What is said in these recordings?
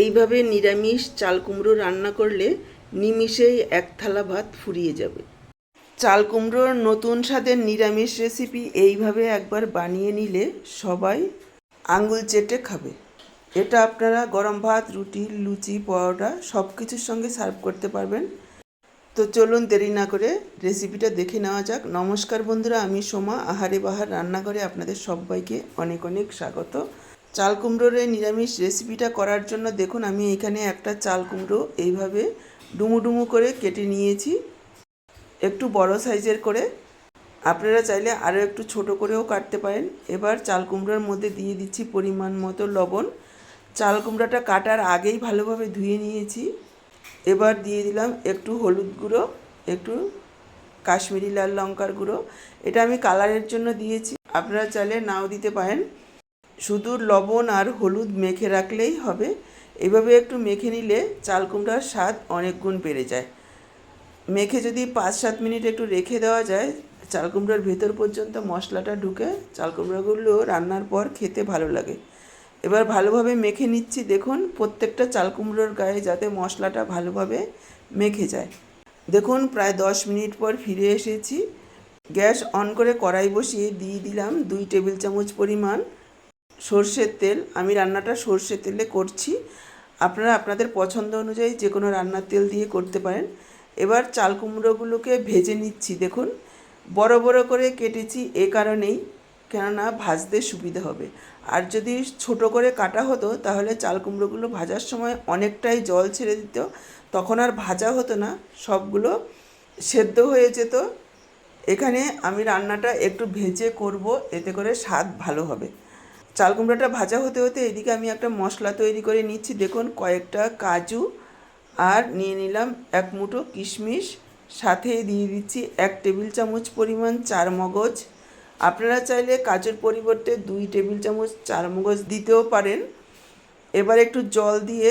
এইভাবে নিরামিষ চাল কুমড়ো রান্না করলে নিমিষেই এক থালা ভাত ফুরিয়ে যাবে। চাল কুমড়োর নতুন স্বাদের নিরামিষ রেসিপি এইভাবে একবার বানিয়ে নিলে সবাই আঙুল চেটে খাবে। এটা আপনারা গরম ভাত, রুটি, লুচি, পরোটা সব কিছুর সঙ্গে সার্ভ করতে পারবেন। তো চলুন দেরি না করে রেসিপিটা দেখে নেওয়া যাক। নমস্কার বন্ধুরা, আমি সোমা, আহারে বাহার রান্নাঘরে আপনাদের সবাইকে অনেক অনেক স্বাগত। চাল কুমড়োর এই নিরামিষ রেসিপিটা করার জন্য দেখুন, আমি এখানে একটা চাল কুমড়ো এইভাবে ডুমু ডুমু করে কেটে নিয়েছি। একটু বড় সাইজের করে। আপনারা চাইলে আরও একটু ছোট করেও কাটতে পারেন। এবার চাল কুমড়োর মধ্যে দিয়ে দিচ্ছি পরিমাণ মতো লবণ। চাল কুমড়োটা কাটার আগেই ভালোভাবে ধুয়ে নিয়েছি। এবার দিয়ে দিলাম একটু হলুদ গুঁড়ো, একটু কাশ্মীরি লাল লঙ্কার গুঁড়ো। এটা আমি কালারের জন্য দিয়েছি। আপনারা চাইলে নাও দিতে পারেন। শুধু লবণ আর হলুদ মেখে রাখলেই হবে। এভাবে একটু মেখে নিলে চাল কুমড়ার স্বাদ অনেক গুণ বেড়ে যায়। মেখে যদি পাঁচ সাত মিনিট একটু রেখে দেওয়া যায়, চাল কুমড়োর ভেতর পর্যন্ত মশলাটা ঢুকে চাল কুমড়োগুলো রান্নার পর খেতে ভালো লাগে। এবার ভালোভাবে মেখে নিচ্ছি। দেখুন, প্রত্যেকটা চাল কুমড়োর গায়ে যাতে মশলাটা ভালোভাবে মেখে যায়। দেখুন, প্রায় দশ মিনিট পর ফিরে এসেছি। গ্যাস অন করে কড়াই বসিয়ে দিয়ে দিলাম দুই টেবিল চামচ পরিমাণ সর্ষের তেল, আমি রান্নাটা সর্ষের তেলে করছি। আপনারা আপনাদের পছন্দ অনুযায়ী যে কোনো রান্নার তেল দিয়ে করতে পারেন। এবার চাল কুমড়োগুলোকে ভেজে নিচ্ছি, দেখুন। বড় বড় করে কেটেছি এ কারণেই, কেননা ভাজতে সুবিধা হবে। আর যদি ছোট করে কাটা হতো, তাহলে চাল কুমড়োগুলো ভাজার সময় অনেকটাই জল ছেড়ে দিত। তখন আর ভাজা হতো না, সবগুলো সেদ্ধ হয়ে যেত। এখানে আমি রান্নাটা একটু ভেজে করব, এতে করে স্বাদ ভালো হবে। চাল কুমড়োটা ভাজা হতে হতে এদিকে আমি একটা মশলা তৈরি করে নিচ্ছি। দেখুন, কয়েকটা কাজু আর নিয়ে নিলাম এক মুঠো কিশমিশ। সাথে দিয়ে দিচ্ছি এক টেবিল চামচ পরিমাণ চার মগজ। আপনারা চাইলে কাজুর পরিবর্তে দুই টেবিল চামচ চার মগজ দিতেও পারেন। এবার একটু জল দিয়ে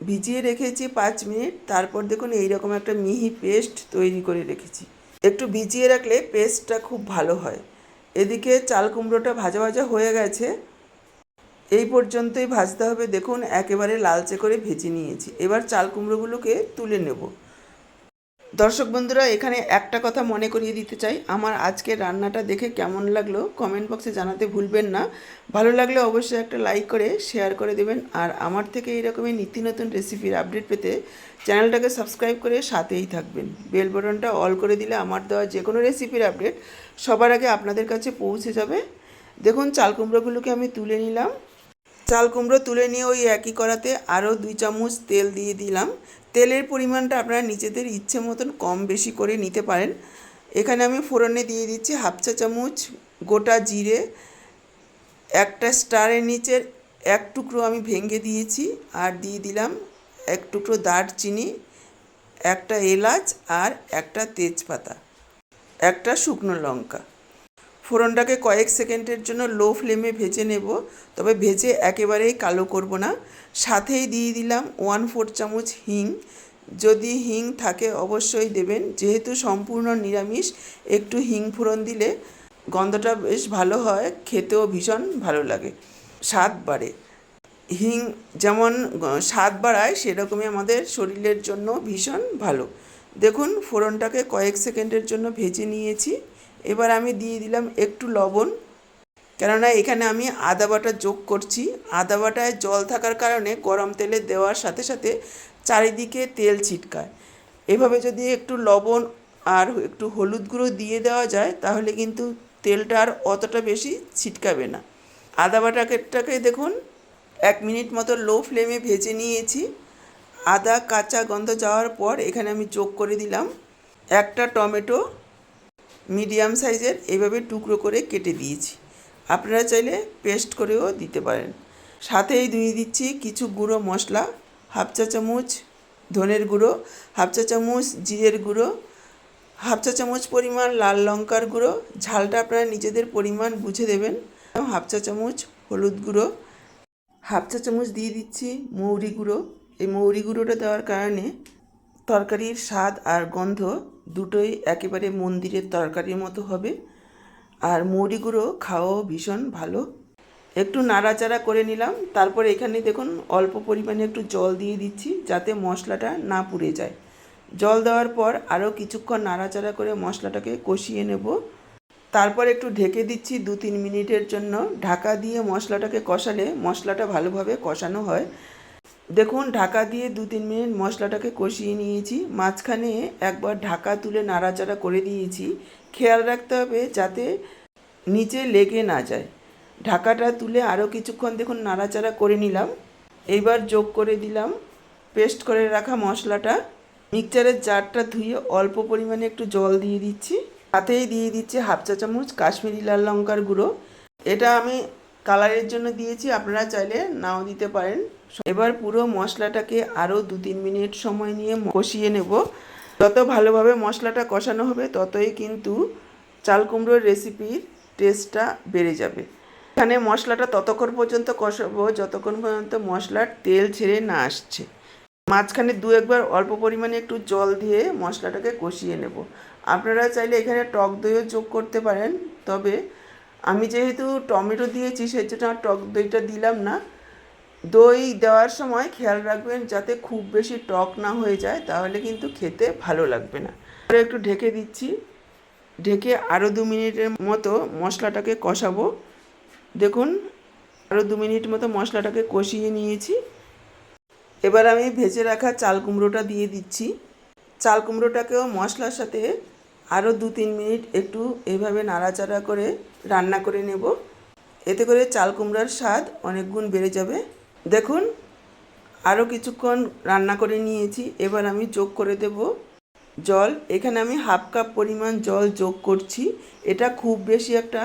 ভিজিয়ে রেখেছি পাঁচ মিনিট। তারপর দেখুন, এইরকম একটা মিহি পেস্ট তৈরি করে রেখেছি। একটু ভিজিয়ে রাখলে পেস্টটা খুব ভালো হয়। এদিকে চাল কুমড়োটা ভাজা ভাজা হয়ে গেছে। এই পর্যন্তই ভাজতে হবে। দেখুন, একেবারে লালচে করে ভেজে নিয়েছি। এবার চাল কুমড়োগুলোকে তুলে নেব। দর্শক বন্ধুরা, এখানে একটা কথা মনে করিয়ে দিতে চাই। আমার আজকের রান্নাটা দেখে কেমন লাগল কমেন্ট বক্সে জানাতে ভুলবেন না। ভালো লাগলে অবশ্যই একটা লাইক করে, শেয়ার করে দেবেন। আর আমার থেকে এইরকমই নিত্য নতুন রেসিপির আপডেট পেতে চ্যানেলটাকে সাবস্ক্রাইব করে সাথেই থাকবেন। বেল বটনটা অল করে দিলে আমার দেওয়া যে কোনো রেসিপির আপডেট সবার আগে আপনাদের কাছে পৌঁছে যাবে। দেখুন, চাল কুমড়োগুলোকে আমি তুলে নিলাম। চাল কুমড়ো তুলে নিয়ে ওই একই করাতে আরও দুই চামচ তেল দিয়ে দিলাম। তেলের পরিমাণটা আপনারা নিজেদের ইচ্ছে মতন কম বেশি করে নিতে পারেন। এখানে আমি ফোড়নে দিয়ে দিচ্ছি হাফ চা চামচ গোটা জিরে, একটা স্টারের নিচের এক টুকরো আমি ভেঙে দিয়েছি আর দিয়ে দিলাম এক টুকরো দারচিনি, একটা এলাচ আর একটা তেজপাতা, একটা শুকনো লঙ্কা। ফোড়নটাকে কয়েক সেকেন্ডের জন্য লো ফ্লেমে ভেজে নেব, তবে ভেজে একেবারেই কালো করব না। সাথেই দিয়ে দিলাম ওয়ান ফোর চামচ হিং। যদি হিং থাকে অবশ্যই দেবেন, যেহেতু সম্পূর্ণ নিরামিষ, একটু হিং ফোড়ন দিলে গন্ধটা বেশ ভালো হয়, খেতেও ভীষণ ভালো লাগে। স্বাদ বাড়ে। হিং যেমন স্বাদ বাড়ায়, সেরকমই আমাদের শরীরের জন্য ভীষণ ভালো। দেখুন, ফোড়নটাকে কয়েক সেকেন্ডের জন্য ভেজে নিয়েছি। এবার আমি দিয়ে দিলাম একটু লবণ। কেননা এখানে আমি আদা বাটা যোগ করছি। আদা বাটায় জল থাকার কারণে গরম তেলে দেওয়ার সাথে সাথে চারিদিকে তেল ছিটকায়। এভাবে যদি একটু লবণ আর একটু হলুদ গুঁড়ো দিয়ে দেওয়া যায়, তাহলে কিন্তু তেলটা আর অতটা বেশি ছিটকাবে না। আদা বাটাটাকে দেখুন, এক মিনিট মতো লো ফ্লেমে ভেজে নিয়েছি। আদা কাঁচা গন্ধ যাওয়ার পর এখানে আমি যোগ করে দিলাম। একটা টমেটো মিডিয়াম সাইজের এইভাবে টুকরো করে কেটে দিয়েছি। আপনারা চাইলে পেস্ট করেও দিতে পারেন। সাথেই দিয়ে দিচ্ছি কিছু গুঁড়ো মশলা, হাফ চা চামচ ধনের গুঁড়ো, হাফ চা চামচ জিরের গুঁড়ো, হাফ চা চামচ পরিমাণ লাল লঙ্কার গুঁড়ো। ঝালটা আপনারা নিজেদের পরিমাণ বুঝে দেবেন। হাফ চা চামচ হলুদ গুঁড়ো, হাফ চা চামচ দিয়ে দিচ্ছি মৌরি গুঁড়ো। এই মৌরি গুঁড়োটা দেওয়ার কারণে তরকারির স্বাদ আর গন্ধ দুটোই একেবারে মন্দিরের তরকারির মতো হবে। আর মৌরি গুঁড়ো খাওয়াও ভীষণ ভালো। একটু নাড়াচাড়া করে নিলাম। তারপর এখানে দেখুন অল্প পরিমাণে একটু জল দিয়ে দিচ্ছি যাতে মশলাটা না পুড়ে যায়। জল দেওয়ার পর আরও কিছুক্ষণ নাড়াচাড়া করে মশলাটাকে কষিয়ে নেব। তারপর একটু ঢেকে দিচ্ছি দু তিন মিনিটের জন্য। ঢাকা দিয়ে মশলাটাকে কষালে মশলাটা ভালোভাবে কষানো হয়। দেখুন, ঢাকা দিয়ে দু তিন মিনিট মশলাটাকে কষিয়ে নিয়েছি। মাঝখানে একবার ঢাকা তুলে নাড়াচাড়া করে দিয়েছি। খেয়াল রাখতে হবে যাতে নিচে লেগে না যায়। ঢাকাটা তুলে আরও কিছুক্ষণ দেখুন নাড়াচাড়া করে নিলাম। এইবার যোগ করে দিলাম পেস্ট করে রাখা মশলাটা। মিক্সচারের জারটা ধুয়ে অল্প পরিমাণে একটু জল দিয়ে দিচ্ছি। সাথেই দিয়ে দিচ্ছি হাফ চা চামচ কাশ্মীরি লাল লঙ্কার গুঁড়ো। এটা আমি কালারের জন্য দিয়েছি, আপনারা চাইলে নাও দিতে পারেন। এবার পুরো মশলাটাকে আরও দু তিন মিনিট সময় নিয়ে কষিয়ে নেব। যত ভালোভাবে মশলাটা কষানো হবে, ততই কিন্তু চাল কুমড়োর রেসিপির টেস্টটা বেড়ে যাবে। এখানে মশলাটা ততক্ষণ পর্যন্ত কষাবো, যতক্ষণ পর্যন্ত মশলার তেল ছেড়ে না আসছে। মাঝখানে দু একবার অল্প পরিমাণে একটু জল দিয়ে মশলাটাকে কষিয়ে নেব। আপনারা চাইলে এখানে টক দইও যোগ করতে পারেন, তবে আমি যেহেতু টমেটো দিয়েছি সেই জন্য আর টক দইটা দিলাম না। দই দেওয়ার সময় খেয়াল রাখবেন, যাতে খুব বেশি টক না হয়ে যায়, তাহলে কিন্তু খেতে ভালো লাগবে না। একটু ঢেকে দিচ্ছি। ঢেকে আরও দু মিনিটের মতো মশলাটাকে কষাবো। দেখুন আরও দু মিনিট মতো মশলাটাকে কষিয়ে নিয়েছি। এবার আমি ভেজে রাখা চাল কুমড়োটা দিয়ে দিচ্ছি। চাল কুমড়োটাকেও মশলার সাথে আরও দু তিন মিনিট একটু এইভাবে নাড়াচাড়া করে রান্না করে নেব। এতে করে চাল কুমড়ার স্বাদ অনেক গুণ বেড়ে যাবে। দেখুন, আরও কিছুক্ষণ রান্না করে নিয়েছি। এবার আমি যোগ করে দেব। জল, এখানে আমি হাফ কাপ পরিমাণ জল যোগ করছি। এটা খুব বেশি একটা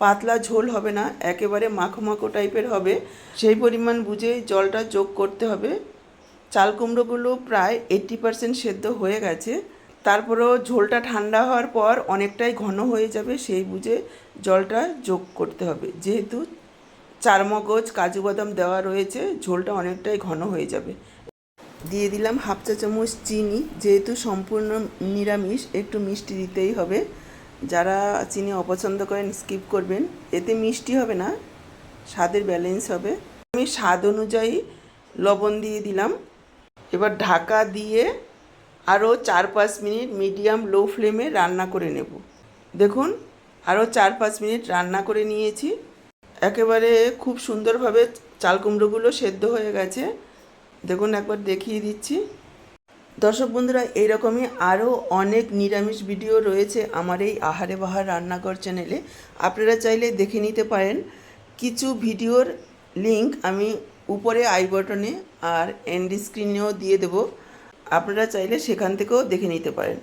পাতলা ঝোল হবে না, একেবারে মাখো মাখো টাইপের হবে। সেই পরিমাণ বুঝে জলটা যোগ করতে হবে। চাল কুমড়োগুলো প্রায় এইট্টি পারসেন্ট সেদ্ধ হয়ে গেছে। তারপরেও ঝোলটা ঠান্ডা হওয়ার পর অনেকটাই ঘন হয়ে যাবে সেই বুঝে জলটা যোগ করতে হবে। যেহেতু চারমগজ কাজু বাদাম দেওয়া রয়েছে, ঝোলটা অনেকটাই ঘন হয়ে যাবে। দিয়ে দিলাম হাফ চা চামচ চিনি, যেহেতু সম্পূর্ণ নিরামিষ, একটু মিষ্টি দিতেই হবে। যারা চিনি অপছন্দ করেন, স্কিপ করবেন। এতে মিষ্টি হবে না, স্বাদের ব্যালেন্স হবে। আমি স্বাদ অনুযায়ী লবণ দিয়ে দিলাম। এবার ঢাকা দিয়ে আরও চার পাঁচ মিনিট মিডিয়াম লো ফ্লেমে রান্না করে নেব। দেখুন, আরও চার পাঁচ মিনিট রান্না করে নিয়েছি। একেবারে খুব সুন্দরভাবে চাল কুমড়োগুলো সেদ্ধ হয়ে গেছে। দেখুন, একবার দেখিয়ে দিচ্ছি। দর্শক বন্ধুরা, এইরকমই আরও অনেক নিরামিষ ভিডিও রয়েছে আমার এই আহারে বাহার রান্নাঘর চ্যানেলে। আপনারা চাইলে দেখে নিতে পারেন। কিছু ভিডিওর লিংক আমি উপরে আই বটনে আর এন্ড স্ক্রিনেও দিয়ে দেব। আপনারা চাইলে সেখান থেকেও দেখে নিতে পারেন।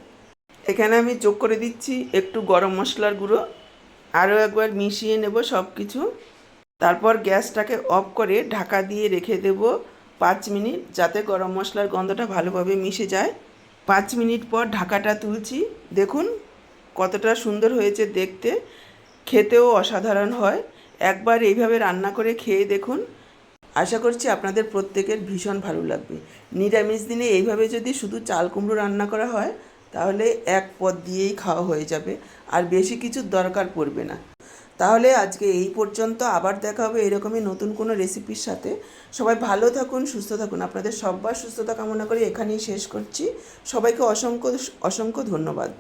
এখানে আমি যোগ করে দিচ্ছি একটু গরম মশলার গুঁড়ো, আরও একবার মিশিয়ে নেব সব কিছু তারপর গ্যাসটাকে অফ করে ঢাকা দিয়ে রেখে দেব পাঁচ মিনিট, যাতে গরম মশলার গন্ধটা ভালোভাবে মিশে যায়। পাঁচ মিনিট পর ঢাকাটা তুলছি। দেখুন কতটা সুন্দর হয়েছে দেখতে। খেতেও অসাধারণ হয়। একবার এইভাবে রান্না করে খেয়ে দেখুন। আশা করছি আপনাদের প্রত্যেকের ভীষণ ভালো লাগবে। নিরামিষ দিনে এইভাবে যদি শুধু চাল কুমড়ো রান্না করা হয়, তাহলে এক পদ দিয়েই খাওয়া হয়ে যাবে, আর বেশি কিছুর দরকার পড়বে না। তাহলে আজকে এই পর্যন্ত, আবার দেখা হবে এরকমই নতুন কোনো রেসিপির সাথে। সবাই ভালো থাকুন, সুস্থ থাকুন। আপনাদের সব্বার সুস্থতা কামনা করে এখানেই শেষ করছি। সবাইকে অসংখ্য অসংখ্য ধন্যবাদ।